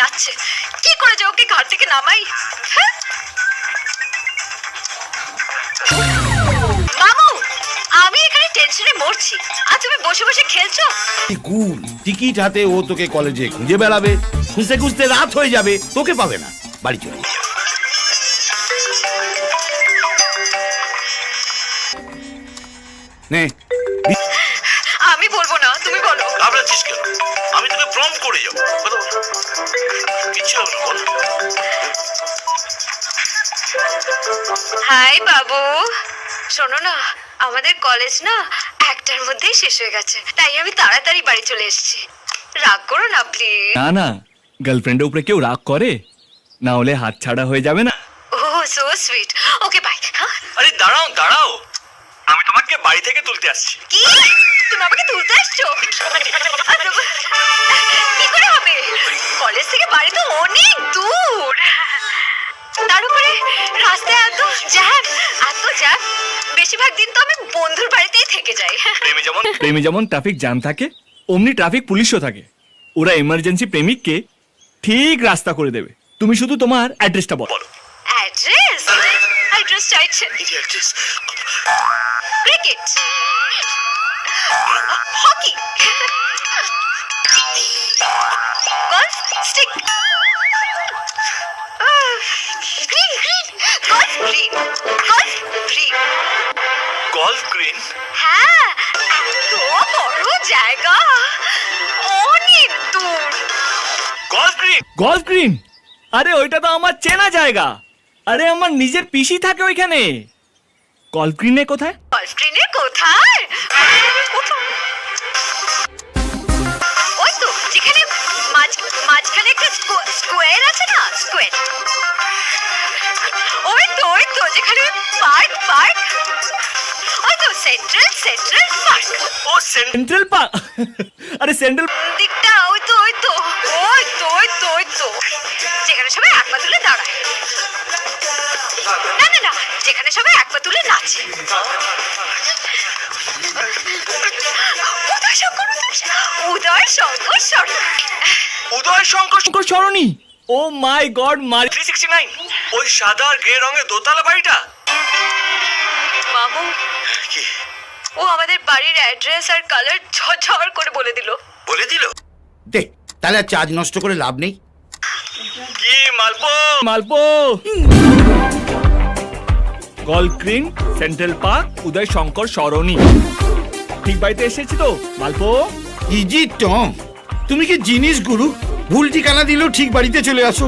নাচছে। কি করে যে ওকে ঘর থেকে নামাই? হ্যাঁ? মামু আমি এখানে টেনশনে মরছি। আর তুমি বসে বসে খেলছো? কুল? টিকিট হাতে ও তোকে কলেজে খুঁজে বেড়াবে। খুঁজতে খুঁজতে রাত হয়ে যাবে তোকে পাবে না। বাড়ি চলে। নে। আমি বলব না তুমি বলো। কেন? প্রম করে কথা কিচ্ছু হবে না বল। হাই বাবু। শোনো না আমাদের কলেজ না একটার মধ্যেই শেষ হয়ে গেছে তাই আমি তাড়াতাড়ি বাড়ি চলে এসেছি। রাগ করো না প্লিজ না না গার্লফ্রেন্ডের উপরে কেউ রাগ করে? না হলে হাত ছাড়া হয়ে যাবে না? ও সো সুইট ওকে বাই হ্যাঁ? আরে দাঁড়াও দাঁড়াও। আমি তোমাকে বাড়ি থেকে তুলতে আসছি। কি? তুমি আমাকে তুলতে আসছো? জ্যাম বেশিরভাগ দিন তো আমি বন্ধুর বাড়িতেই থেকে যাই। প্রেমে যেমন প্রেমে যেমন ট্রাফিক জ্যাম থাকে অমনি ট্রাফিক পুলিশও থাকে। ওরা এমার্জেন্সি প্রেমিককে ঠিক রাস্তা করে দেবে। তুমি শুধু তোমার অ্যাড্রেসটা বলো। অ্যাড্রেস অ্যাড্রেস চাইছেন cricket hockey golf stick green green golf green golf green হ্যাঁ এত বড় জায়গা। অনেক দূর। গলফ গ্রিন গলফ গ্রিন আরে ওইটা তো আমার চেনা জায়গা। আরে আমার নিজের পিসি থাকে ওইখানে। গলফ গ্রিনে কোথায়? গলফ গ্রিনের কোথায়? ওই তো যেখানে মাঝ মাঝখানে একটা স্কোয়ার আছে না? স্কোয়ার। ওই তো ওই তো যেখানে park park. Central central park ও সেন্ট্রাল পার্ক আরে সেন্ট্রাল দিকটা ওই তো ওই তো। ওই তো ওই তো ওই তো। যেখানে সবাই এক পা তুলে দাঁড়ায়। না না না যেখানে সবাই এক পা তুলে নাচে। Uday Shankar Uday Shankar Sarkar Uday Shankar Shankar Sarani oh my god my 369 ওই সাদা আর গ্রে রঙের দোতলা বাড়িটা। মামু কি? ও আমাদের বাড়ির অ্যাড্রেস আর কালার ঝরঝর করে বলে দিল। বলে দিল? দে তাহলে আর চার্জ নষ্ট করে লাভ নেই। কি মালপো? মালপো। Golf green central park Uday Shankar Sarani. ঠিক বাড়িতে এসেছি তো মালপো? ইজি টম তুমি কি জিনিস গুরু? ভুল ঠিকানা দিলেও ঠিক বাড়িতে চলে আসো।